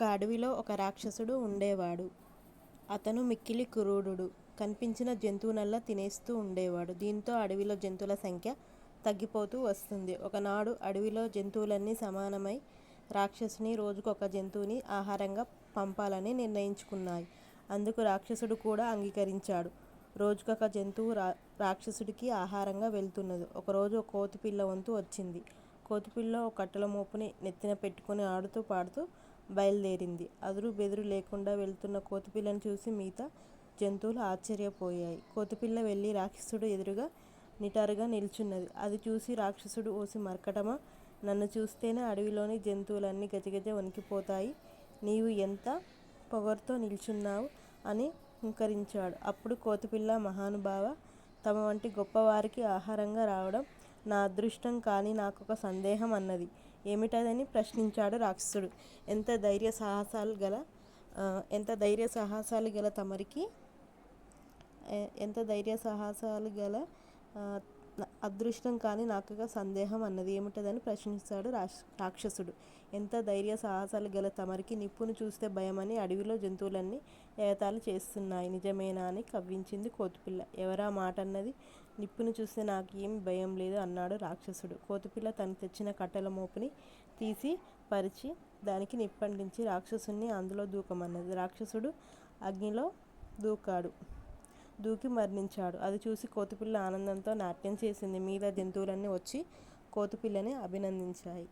ఒక అడవిలో ఒక రాక్షసుడు ఉండేవాడు. అతను మిక్కిలి క్రూరుడు. కనిపించిన జంతువునల్లా తినేస్తూ ఉండేవాడు. దీంతో అడవిలో జంతువుల సంఖ్య తగ్గిపోతూ వస్తుంది. ఒకనాడు అడవిలో జంతువులన్నీ సమానమై రాక్షసుని రోజుకొక జంతువుని ఆహారంగా పంపాలని నిర్ణయించుకున్నాయి. అందుకు రాక్షసుడు కూడా అంగీకరించాడు. రోజుకొక జంతువు రా రాక్షసుడికి ఆహారంగా వెళ్తున్నది. ఒకరోజు ఒక కోతిపిల్ల వంతు వచ్చింది. కోతిపిల్ల ఒక కట్టెల మోపుని నెత్తిన పెట్టుకుని ఆడుతూ పాడుతూ బయలుదేరింది. అదురు బెదురు లేకుండా వెళ్తున్న కోతిపిల్లను చూసి మిగతా జంతువులు ఆశ్చర్యపోయాయి. కోతిపిల్ల వెళ్ళి రాక్షసుడు ఎదురుగా నిటారుగా నిల్చున్నది. అది చూసి రాక్షసుడు ఓసి మరకటమా? నన్ను చూస్తేనే అడవిలోని జంతువులన్నీ గజగజ వణికిపోతాయి. నీవు ఎంత పొగరుతో నిల్చున్నావు? అని హుంకరించాడు. అప్పుడు కోతిపిల్ల మహానుభావ తమ వంటి గొప్పవారికి ఆహారంగా రావడం నా అదృష్టం కానీ నాకొక సందేహం అన్నది. ఏమిటదని ప్రశ్నించాడు రాక్షసుడు. ఎంత ధైర్య సాహసాలు గల ఎంత ధైర్య సాహసాలు గల తమరికి ఎంత ధైర్య సాహసాలు గల అదృష్టం కానీ నాకొక సందేహం అన్నది ఏమిటదని ప్రశ్నిస్తాడు రాక్షసుడు. ఎంత ధైర్య సాహసాలు గల తమరికి నిప్పును చూస్తే భయమని అడవిలో జంతువులన్నీ ఏతాలు చేస్తున్నాయి. నిజమేనా అని కవ్వించింది కోతిపిల్ల. ఎవరా మాట అన్నది నిప్పును చూస్తే నాకు ఏం భయం లేదు అన్నాడు రాక్షసుడు. కోతిపిల్ల తను తెచ్చిన కట్టెల మోపుని తీసి పరిచి దానికి నిప్పంటించి రాక్షసుని అందులో దూకమన్నది. రాక్షసుడు అగ్నిలో దూకాడు. దూకి మరణించాడు. అది చూసి కోతిపిల్ల ఆనందంతో నాట్యం చేసింది. మిగతా జంతువులన్నీ వచ్చి కోతిపిల్లని అభినందించాయి.